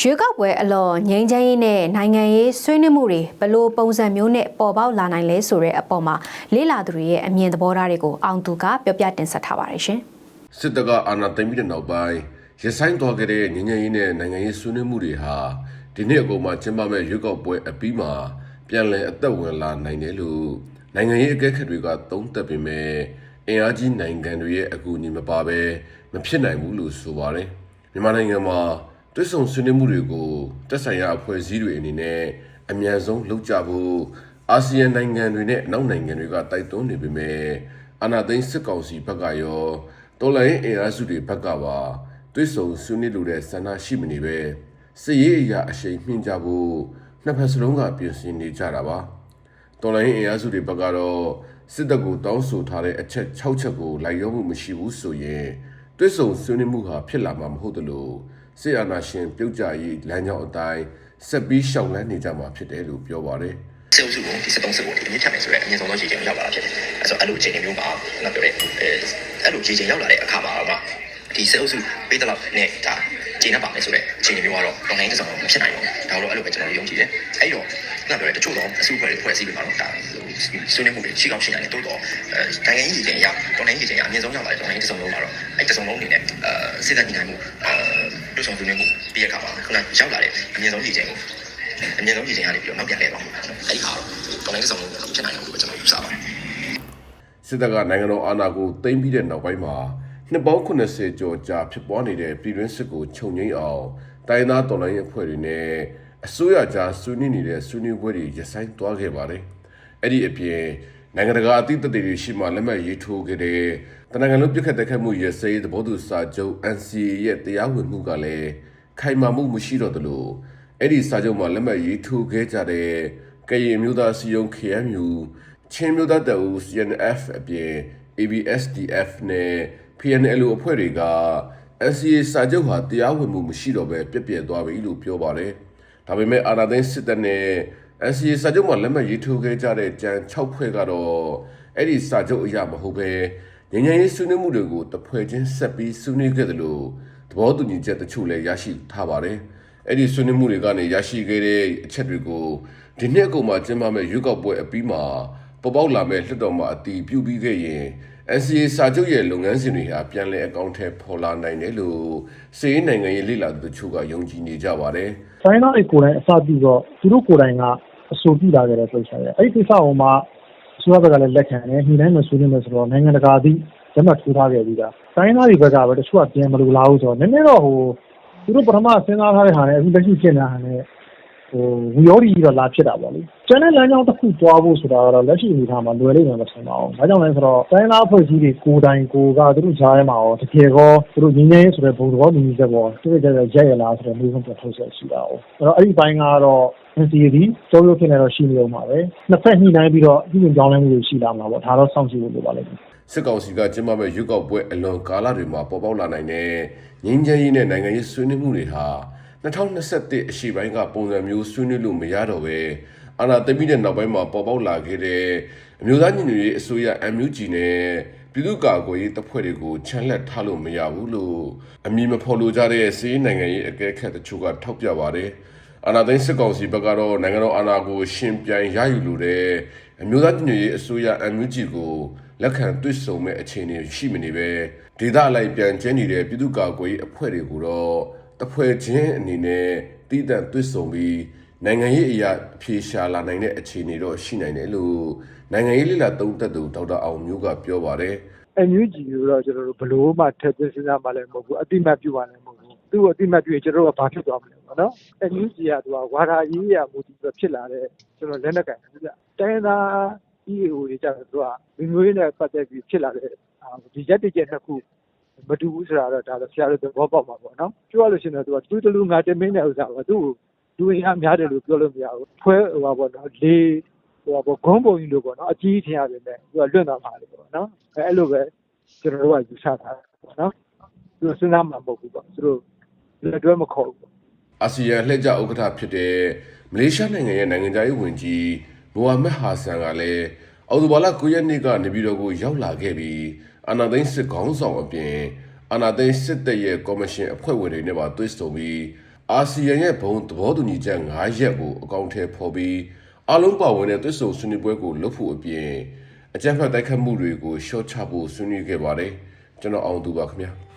ရွေးကောက်ပွဲအလော်ငြိမ်းချမ်းရေးနဲ့နိုင်ငံရေးဆွေးနွေးမှုတွေဘလို့ပုံစံမျိုးနဲ့ပေါ်ပေါက်လာနိုင်လဲဆိုတဲ့အပေါ်မှာလေးလာသူတွေရဲ့အမြင်သဘောထားတွေကိုအောင်သူကပြောပြတင်ဆက်ထားပါတယ်ရှင်။စစ်တပ်ကအာဏာသိမ်းပြီးတဲ့နောက်ပိုင်းရဆိုင်သွားခဲ့တဲ့ငញ្ញရင်နဲ့နိုင်ငံရေးဆွေးနွေးမှုတွေဟာဒီနေ့အကုန်မှာကျင်းပမဲ့ရွေးကောက်ပွဲအပြီးမှာပြန်လည်အသက်ဝင်လာနိုင်တယ်လို့နိုင်ငံရေးအကဲခတ်တွေကသုံးသပ်ပေမဲ့အင်အားကြီးနိုင်ငံတွေရဲ့အကူအညီမပါဘဲမဖြစ်နိုင်ဘူးလို့ဆိုပါတယ်မြန်မာနိုင်ငံမှာ တွစ်ဆုံဆွေးနွေးမှုတွေကိုတက်ဆိုင်ရာအဖွဲ့အစည်းတွေအနေနဲ့အမြန်ဆုံးလုပ်ကြဖို့အာဆီယံနိုင်ငံတွေနဲ့အနောက်နိုင်ငံတွေကတိုက်တွန်းနေပေမဲ့အာဏာသိမ်းစစ်ကောင်စီဘက်ကရောတော်လိုင်းအင်အားစုတွေဘက်ကပါတွစ်ဆုံဆွေးနွေးလိုတဲ့ဆန္ဒရှိမနေပဲစစ်ရေးအရာအရှိန်မြင့်ကြဖို့နှစ်ဖက်စလုံးကပြင်ဆင်နေကြတာပါတော်လိုင်းအင်အားစုတွေဘက်ကတော့စစ်တပ်ကိုတောင်းဆိုထားတဲ့အချက်6ချက်ကိုလိုက်ရောမှုမရှိဘူးဆိုရင်တွစ်ဆုံဆွေးနွေးမှုဟာဖြစ်လာမှာမဟုတ်သလို စစ်အာဏာရှင်ပြုတ်ကြရေးလမ်းကြောင်းအတိုင်းဆက်ပြီးရှောင်လန်းနေကြမှာဖြစ်တယ်လို့ပြောပါတယ်စေအုပ်စုကိုဒီစက်သုံးစစ်ကိုဒီအမြင့်ထက်မယ်ဆိုတော့အမြင့်ဆုံးသောခြေချိန်ရောက်လာတာဖြစ်တယ်။အဲဆိုအဲ့လိုအခြေအနေမျိုးမှာငါပြောတဲ့အဲအဲ့လိုခြေချိန်ရောက်လာတဲ့အခါမှာတော့ဒီစေအုပ်စုပေးတဲ့လောက်နဲ့ဒါခြေနဲ့ပါမယ်ဆိုတော့အခြေအနေမျိုးကတော့တော်လိုင်းတစ်စုံမဖြစ်နိုင်ဘူး။ဒါတော့အဲ့လိုပဲကျွန်တော်ယုံကြည်တယ်။အဲ့တော့ငါပြောတဲ့တချို့တော့အစုဖွဲ့တွေဖွဲ့စည်းပြီးမှတော့ဒါဆွေးနွေးမှုတွေရှိကောင်းရှိနိုင်တယ်တိုးတော့အဲနိုင်ငံရေးချိန်ရောက်တော်လိုင်းရေးချိန်ရအမြင့်ဆုံးရောက်လာတဲ့တော်လိုင်းတစ်စုံလုံးမှာတော့အဲ့တစ်စုံလုံးအနေနဲ့အဲစစ်တပ်ညီနိုင်မှုအဲ တို့ဆောင်ဆွေးနွေးမှုပြီးရခါမှာခုနရောက်လာတဲ့အမြင့်ဆုံးခြေချိန်ကိုအမြင့်ဆုံးပြည်ချိန်ကနေပြီးတော့နောက်ပြန်လဲတော့အဲ့ဒီဟာတော့တော်လိုင်းဆောင်လို့ဖြစ်နိုင်တယ်လို့ကျွန်တော်ယူဆပါတယ်စစ်တပ်ကနိုင်ငံတော်အာဏာကိုသိမ်းပြီးတဲ့နောက်ပိုင်းမှာနှစ်ပေါင်း80ကျော်ကြာဖြစ်ပွားနေတဲ့ပြည်တွင်းစစ်ကိုချုပ်ငိမ့်အောင်တိုင်းသားတော်လှန်ရေးအဖွဲ့တွေနဲ့အစိုးရကြားဆွေးနွေးနေတဲ့ဆွေးနွေးပွဲတွေရပ်ဆိုင်းသွားခဲ့ပါတယ်။အဲ့ဒီအပြင် နိုင်ငံတကာအသီးသတ်တွေရှိမှလက်မှတ်ရေးထိုးခဲ့တဲ့တနင်္ဂနွေလုံးပြစ်ခတ်တက်ခတ်မှုရစဲသဘောတူစာချုပ် NCA ရဲ့တရားဝင်မှုကလည်းခိုင်မာမှုမရှိတော့သလိုအဲ့ဒီစာချုပ်မှာလက်မှတ်ရေးထိုးခဲ့ကြတဲ့ကရင်မျိုးသားစီယုံ KMU ချင်းမျိုးသားတပ်ဦး CNF အပြင် ABSDF နဲ့ PNLO အဖွဲ့တွေက NCA စာချုပ်ဟာတရားဝင်မှုမရှိတော့ဘဲပြက်ပြက်သွားပြီလို့ပြောပါတယ်။ဒါပေမဲ့အာဏာသိမ်းစစ်တပ်နဲ့ NCA စာချုပ်မှာလက်မှတ်ရေးထိုးခဲ့ကြတဲ့ကြံ6ဖွဲ့ကတော့အဲ့ဒီစာချုပ်အရာမဟုတ်ဘဲငញ្ញရေးဆွေးနွေးမှုတွေကိုတဖွဲ့ချင်းဆက်ပြီးဆွေးနွေးခဲ့တယ်လို့သဘောတူညီချက်တချို့လည်းရရှိထားပါတယ်။အဲ့ဒီဆွေးနွေးမှုတွေကနေရရှိခဲ့တဲ့အချက်တွေကိုဒီနှစ်အကုန်မှာကျင်းပမဲ့ရွေးကောက်ပွဲအပြီးမှာပေါ်ပေါက်လာမဲ့လွှတ်တော်မှာအတီးပြုတ်ပြီးခဲ့ရင် NCA စာချုပ်ရဲ့လုပ်ငန်းစဉ်တွေဟာပြန်လည်အကောင့်ထဲပေါ်လာနိုင်တယ်လို့စီးနိုင်ငံရေးလိလာသူတို့ကယုံကြည်နေကြပါတယ်။တိုင်းသားတွေကိုယ်တိုင်အစပြုတော့သူတို့ကိုယ်တိုင်က အဆိုပြုလာကြတဲ့ဆိုချင်တယ်။အဲ့ဒီကိစ္စကိုမှအစိုးရဘက်ကလည်းလက်ခံတယ်။ညီတိုင်းမဆွေးနွေးမယ်ဆိုတော့နိုင်ငံတကာသည့်လက်မှတ်ထိုးထားခဲ့ပြီးသား။တိုင်းသားတွေဘက်ကပဲတချို့ကပြန်မလို့လာဘူးဆိုတော့နည်းနည်းတော့ဟိုသူတို့ပထမစဉ်းစားထားတဲ့ဟာနဲ့အခုလက်ရှိဖြစ်နေတာနဲ့ ဟိုဝီယောဒီတော့လာဖြစ်တာပေါ့လေ။ကျန်တဲ့လမ်းကြောင်းတစ်ခုသွားဖို့ဆိုတာကတော့လက်ရှိအနေအထားမှာလွယ်လိမ့်မယ်မထင်ပါဘူး။ဒါကြောင့်လဲဆိုတော့တိုင်းသားအဖွဲ့အစည်းတွေကိုယ်တိုင်ကိုယ်ကသူတို့ကြားထဲမှာရောတကယ်ကောသူတို့ငင်းငင်းဆိုတဲ့ဘုံတော်ညီချက်ပေါ်သူတို့ကြတဲ့ရက်ရလားဆိုတဲ့မျိုးစုံပြထုတ်ဆက်ရှိတာ哦။အဲ့တော့အဲ့ဒီဘိုင်းကတော့ NCA ဒီကြောရုပ်ဖြစ်နေတော့ရှိနေအောင်ပါပဲ။နှစ်ဖက်ညှိနှိုင်းပြီးတော့ပြုပြင်ကြောင်းလဲမှုတွေရှိလာမှာပေါ့။ဒါတော့စောင့်ကြည့်ဖို့လိုပါလိမ့်မယ်။စစ်ကောင်စီကကျင်းပမဲ့ရွေးကောက်ပွဲအလွန်ကာလတွေမှာပေါ်ပေါက်လာနိုင်တဲ့ငင်းချမ်းရေးနဲ့နိုင်ငံရေးဆွေးနွေးမှုတွေဟာ 2021အရှိပိုင်းကပုံစံမျိုးဆွေးနွေးလို့မရတော့ပဲအာဏာသိမ်းပြီးတဲ့နောက်ပိုင်းမှာပေါ်ပေါက်လာခဲ့တဲ့အမျိုးသားညီညွတ်ရေးအစိုးရ MUG နဲ့ပြည်သူ့ကာကွယ်ရေးတပ်ဖွဲ့တွေကိုချန်လက်ထားလို့မရဘူးလို့အမည်မဖော်လိုကြတဲ့စီးနိုင်ငံရေးအကဲခတ်တချို့ကထောက်ပြပါတယ်အာဏာသိမ်းစစ်ကောင်စီဘက်ကတော့နိုင်ငံတော်အာဏာကိုရှင်ပြိုင်ရယူလိုတဲ့အမျိုးသားညီညွတ်ရေးအစိုးရ MUG ကိုလက်ခံတွေ့ဆုံမဲ့အခြေအနေရှိမနေပဲဒေသအလိုက်ပြန်ကျင်းနေတဲ့ပြည်သူ့ကာကွယ်ရေးအဖွဲ့တွေကိုတော့ တဖွဲ့ချင်းအနေနဲ့တည်တံ့တွေ့ဆုံပြီးနိုင်ငံရေးအရာအဖြေရှာလာနိုင်တဲ့အခြေအနေတော့ရှိနိုင်တယ်လို့နိုင်ငံရေးလိလာသုံးသပ်သူဒေါက်တာအောင်မျိုးကပြောပါတယ် NUG ကိုတော့ကျွန်တော်တို့ဘလို့မှထည့်သွင်းစဉ်းစားမှလည်းမဟုတ်ဘူးအတိမတ်ပြုပါလည်းမဟုတ်ဘူးသူ့ကိုအတိမတ်ပြုရင်ကျွန်တော်တို့ကဘာဖြစ်သွားမလဲပေါ့နော် NUG ကသူကဝါဒရေးရမူတည်ပြီးဖြစ်လာတဲ့ကျွန်တော်လက်နက်ကင်ဘူးဗျတိုင်းသား EAO တွေကြတော့သူကလူမျိုးရေးနဲ့ပတ်သက်ပြီးဖြစ်လာတဲ့ဒီရက်တကြက်နှစ်ခု မတူဘူးဆိုတာတော့ဒါတော့ဆရာတို့သဘောပေါက်ပါပေါ့နော်ပြောရလို့ရှိရင်တော့သူကသူတလူငါတင်မင်းတဲ့ဥစ္စာပါသူ့ကိုလူရင်းများတယ်လို့ပြောလို့မရဘူးဖွဲဟိုပါပေါ့နော်လေဟိုပါပေါ့ဂုံးပုံကြီးလို့ပေါ့နော်အကြီးထင်ရတယ်နဲ့သူကလွတ်သွားမှာလေပေါ့နော်အဲအဲ့လိုပဲကျွန်တော်တို့ကယူဆတာပေါ့နော်သူတို့စဉ်းစားမှာမဟုတ်ဘူးပေါ့သူတို့လက်တွဲမခေါ်ဘူးပေါ့အာဆီယံလှည့်ကျဥက္ကဋ္ဌဖြစ်တဲ့မလေးရှားနိုင်ငံရဲ့နိုင်ငံသားရေးဝန်ကြီးမိုဟာမက်ဟာဆန်ကလည်းအော်တိုဘာလ9ရက်နေ့ကနေပြည်တော်ကိုရောက်လာခဲ့ပြီး အာနာသိန်းစစ်ခေါင်းဆောင်အပြင်အာနာသိန်းစစ်တပ်ရဲ့ကော်မရှင်အဖွဲ့ဝင်တွေနဲ့ပါတွေ့ဆုံပြီးအာဆီယံရဲ့ဘုံသဘောတူညီချက်9ရပ်ကိုအကောင့်ထဲဖော်ပြီးအလုံးပါဝင်တဲ့သွေးဆုံဆွေးနွေးပွဲကိုလုပ်ဖို့အပြင်အကြမ်းဖက်တိုက်ခတ်မှုတွေကိုရှော့ချဖို့ဆွေးနွေးခဲ့ပါတယ်ကျွန်တော်အောင်သူပါခင်ဗျာ